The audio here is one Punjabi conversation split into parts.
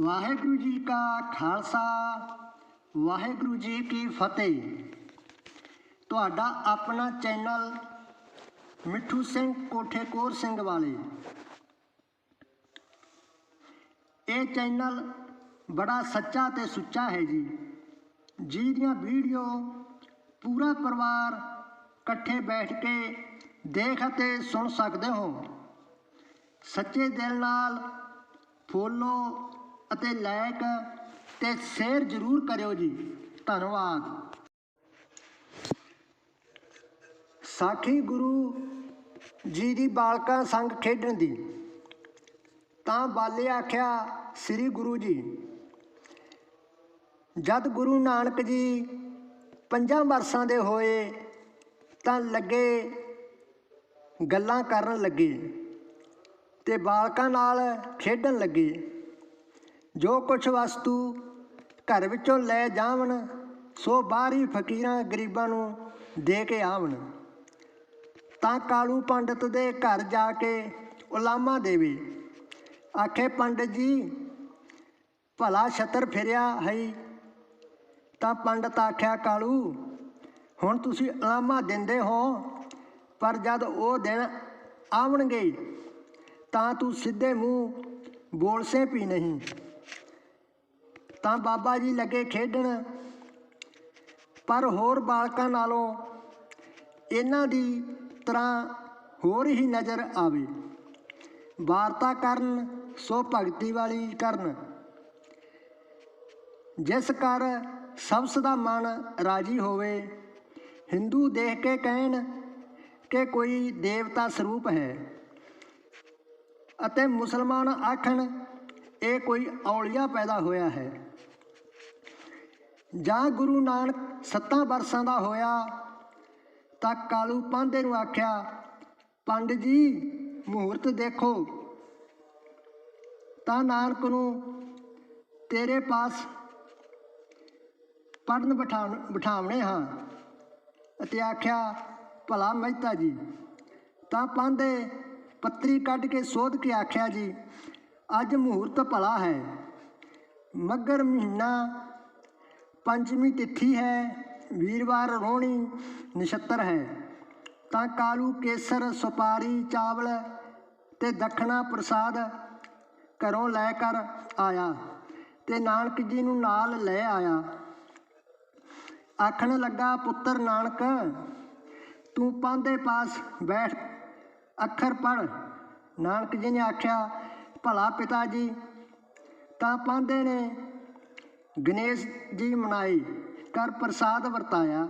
ਵਾਹਿਗੁਰੂ ਜੀ ਕਾ ਖਾਲਸਾ, ਵਾਹਿਗੁਰੂ ਜੀ ਕੀ ਫਤਿਹ। ਤੁਹਾਡਾ ਆਪਣਾ ਚੈਨਲ ਮਿੱਠੂ ਸਿੰਘ ਕੋਠੇਕੋਰ ਸਿੰਘ ਵਾਲੇ। ਇਹ ਚੈਨਲ ਬੜਾ ਸੱਚਾ ਤੇ ਸੁੱਚਾ ਹੈ ਜੀ, ਜਿਹਦੀਆਂ ਵੀਡੀਓ ਪੂਰਾ ਪਰਿਵਾਰ ਇਕੱਠੇ ਬੈਠ ਕੇ ਦੇਖ ਅਤੇ ਸੁਣ ਸਕਦੇ ਹੋ। ਸੱਚੇ ਦਿਲ ਨਾਲ ਫੋਲੋ ਅਤੇ ਲਾਇਕ ਤੇ ਸ਼ੇਅਰ ਜ਼ਰੂਰ ਕਰਿਓ ਜੀ। ਧੰਨਵਾਦ। ਸਾਖੀ ਗੁਰੂ ਜੀ ਦੀ ਬਾਲਕਾਂ ਸੰਗ ਖੇਡਣ ਦੀ। ਤਾਂ ਬਾਲੇ ਆਖਿਆ, ਸ੍ਰੀ ਗੁਰੂ ਜੀ, ਜਦ ਗੁਰੂ ਨਾਨਕ ਜੀ ਪੰਜਾਂ ਵਰਸਾਂ ਦੇ ਹੋਏ ਤਾਂ ਲੱਗੇ ਗੱਲਾਂ ਕਰਨ ਲੱਗੇ ਤੇ ਬਾਲਕਾਂ ਨਾਲ ਖੇਡਣ ਲੱਗੇ। ਜੋ ਕੁਛ ਵਸਤੂ ਘਰ ਵਿੱਚੋਂ ਲੈ ਜਾਵਣ, ਸੋ ਬਾਹਰੀ ਫਕੀਰਾਂ ਗਰੀਬਾਂ ਨੂੰ ਦੇ ਕੇ ਆਵਣ। ਤਾਂ ਕਾਲੂ ਪੰਡਤ ਦੇ ਘਰ ਜਾ ਕੇ ਉਲਾਮਾ ਦੇਵੇ। ਆਖੇ, ਪੰਡਤ ਜੀ, ਭਲਾ ਛਤਰ ਫਿਰਿਆ ਹੈ ਤਾਂ ਪੰਡਤ ਆਖਿਆ, ਕਾਲੂ, ਹੁਣ ਤੁਸੀਂ ਉਲਾਮਾ ਦਿੰਦੇ ਹੋ, ਪਰ ਜਦ ਉਹ ਦਿਨ ਆਉਣਗੇ ਤਾਂ ਤੂੰ ਸਿੱਧੇ ਮੂੰਹ ਬੋਲਸੇ ਵੀ ਨਹੀਂ। ਤਾਂ ਬਾਬਾ ਜੀ ਲੱਗੇ ਖੇਡਣ। ਪਰ ਹੋਰ ਬਾਲਕਾਂ ਨਾਲੋਂ ਇਹਨਾਂ ਦੀ ਤਰ੍ਹਾਂ ਹੋਰ ਹੀ ਨਜ਼ਰ ਆਵੇ। ਵਾਰਤਾ ਕਰਨ, ਸੋ ਭਗਤੀ ਵਾਲੀ ਕਰਨ। ਜਿਸ ਕਰ ਸਬਸ ਦਾ ਮਨ ਰਾਜੀ ਹੋਵੇ, ਹਿੰਦੂ ਦੇਖ ਕੇ ਕਹਿਣ ਕਿ ਕੋਈ ਦੇਵਤਾ ਸਰੂਪ ਹੈ। ਅਤੇ ਮੁਸਲਮਾਨ ਆਖਣ, ਇਹ ਕੋਈ ਔਲੀਆ ਪੈਦਾ ਹੋਇਆ ਹੈ। ਜਾਂ ਗੁਰੂ ਨਾਨਕ ਸੱਤਾਂ ਵਰਸਾਂ ਦਾ ਹੋਇਆ, ਤਾਂ ਕਾਲੂ ਪਾਂਦੇ ਨੂੰ ਆਖਿਆ, ਪੰਡ ਜੀ ਮਹੂਰਤ ਦੇਖੋ। ਤਾਂ ਨਾਨਕ ਨੂੰ, ਤੇਰੇ ਪਾਸ ਪੜਨ ਬਿਠਾਉਣ ਬਿਠਾਵਣੇ ਹਾਂ। ਅਤੇ ਆਖਿਆ, ਭਲਾ ਮਹਿਤਾ ਜੀ। ਤਾਂ ਪਾਂਦੇ ਪੱਤਰੀ ਕੱਢ ਕੇ ਸੋਧ ਕੇ ਆਖਿਆ ਜੀ, ਅੱਜ ਮਹੂਰਤ ਭਲਾ ਹੈ। ਮਗਰ ਮਹੀਨਾ ਪੰਜਵੀਂ ਤਿੱਥੀ ਹੈ, ਵੀਰਵਾਰ ਰੋਹਣੀ ਨਛੱਤਰ ਹੈ। ਤਾਂ ਕਾਲੂ ਕੇਸਰ, ਸੁਪਾਰੀ, ਚਾਵਲ ਤੇ ਦਖਣਾ ਪ੍ਰਸਾਦ ਘਰੋਂ ਲੈ ਕਰ ਆਇਆ ਤੇ ਨਾਨਕ ਜੀ ਨੂੰ ਨਾਲ ਲੈ ਆਇਆ। ਆਖਣ ਲੱਗਾ, ਪੁੱਤਰ ਨਾਨਕ, ਤੂੰ ਪਾਂਦੇ ਪਾਸ ਬੈਠ, ਅੱਖਰ ਪੜ ਨਾਨਕ ਜੀ ਨੇ ਆਖਿਆ, ਭਲਾ ਪਿਤਾ ਜੀ, ਤਾਂ ਪਾਂਦੇ ਨੇ ਗਣੇਸ਼ ਜੀ ਮਨਾਈ ਕਰ ਪ੍ਰਸਾਦ ਵਰਤਾਇਆ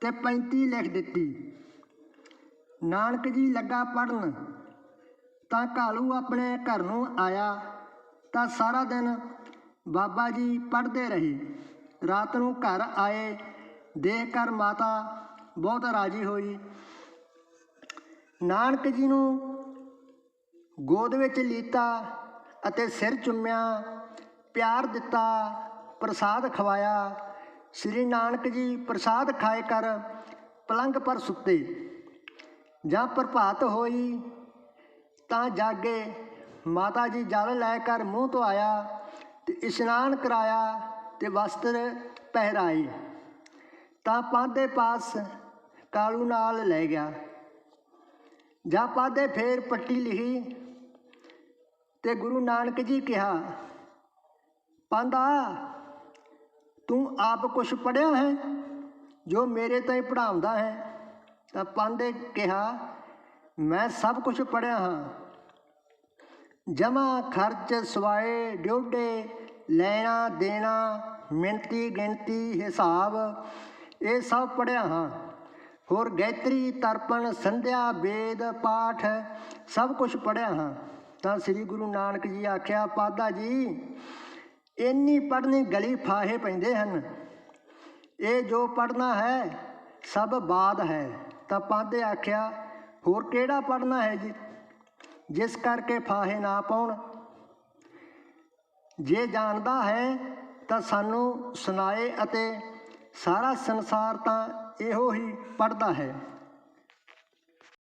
ਤੇ 35 ਲਿਖ ਦਿੱਤੀ। ਨਾਨਕ ਜੀ ਲੱਗਾ ਪੜਨ ਤਾਂ ਕਾਲੂ ਆਪਣੇ ਘਰ ਨੂੰ ਆਇਆ, ਤਾਂ ਸਾਰਾ ਦਿਨ ਬਾਬਾ ਜੀ ਪੜ੍ਹਦੇ ਰਹੇ। ਰਾਤ ਨੂੰ ਘਰ ਆਏ ਦੇਖ ਕਰ ਮਾਤਾ ਬਹੁਤ ਰਾਜੀ ਹੋਈ। ਨਾਨਕ ਜੀ ਨੂੰ ਗੋਦ ਵਿੱਚ ਲੀਤਾ ਅਤੇ ਸਿਰ ਚੁੰਮਿਆ, ਪਿਆਰ ਦਿੱਤਾ ਪ੍ਰਸਾਦ ਖਵਾਇਆ। ਸ੍ਰੀ ਨਾਨਕ ਜੀ ਪ੍ਰਸਾਦ ਖਾਏ ਕਰ ਪਲੰਗ ਪਰ ਸੁੱਤੇ। ਜਾਂ ਪ੍ਰਭਾਤ ਹੋਈ ਤਾਂ ਜਾਗੇ। ਮਾਤਾ ਜੀ ਜਲ ਲੈ ਕਰ ਮੂੰਹ ਤੋਂ ਆਇਆ ਤੇ ਇਸ਼ਨਾਨ ਕਰਾਇਆ ਤੇ ਵਸਤਰ ਪਹਿਰਾਏ। ਤਾਂ ਪਾਦੇ ਪਾਸ ਕਾਲੂ ਨਾਲ ਲੈ ਗਿਆ। ਜਾਂ ਪਾਦੇ ਫੇਰ ਪੱਟੀ ਲਿਖੀ ਤੇ ਗੁਰੂ ਨਾਨਕ ਜੀ ਕਿਹਾ ਪਾਂਦਾ ਤੂੰ ਆਪ ਕੁਛ ਪੜਿਆ ਹੈ? ਜੋ ਮੇਰੇ ਤਾਈਂ ਪੜਾਉਂਦਾ ਹੈ, ਤਾਂ ਪਾਂਦੇ ਕਿਹਾ, ਮੈਂ ਸਭ ਕੁਝ ਪੜਿਆ ਹਾਂ। ਜਮਾ ਖਰਚ ਸਵਾਏ ਡਿਉਡੇ ਲੈਣਾ ਦੇਣਾ ਮਿੰਤੀ ਗਿਣਤੀ ਹਿਸਾਬ, ਇਹ ਸਭ ਪੜਿਆ ਹਾਂ। ਹੋਰ ਗਾਇਤਰੀ, ਤਰਪਣ, ਸੰਧਿਆ, ਵੇਦ, ਪਾਠ, ਸਭ ਕੁਝ ਪੜਿਆ ਹਾਂ। ਤਾਂ ਸ੍ਰੀ ਗੁਰੂ ਨਾਨਕ ਜੀ ਆਖਿਆ, ਪਾਦਾ ਜੀ ਇੰਨੀ ਪੜ੍ਹਨੀ ਗਲੀ ਫਾਹੇ ਪੈਂਦੇ ਹਨ। ਇਹ ਜੋ ਪੜਨਾ ਹੈ, ਸਭ ਬਾਦ ਹੈ। ਤਾਂ ਪਾਦੇ ਆਖਿਆ, ਹੋਰ ਕਿਹੜਾ ਪੜਨਾ ਹੈ ਜੀ? ਜਿਸ ਕਰਕੇ ਫਾਹੇ ਨਾ ਪਾਉਣ। ਜੇ ਜਾਣਦਾ ਹੈ, ਤਾਂ ਸਾਨੂੰ ਸੁਣਾਏ ਅਤੇ ਸਾਰਾ ਸੰਸਾਰ ਤਾਂ ਇਹੋ ਹੀ ਪੜਦਾ ਹੈ।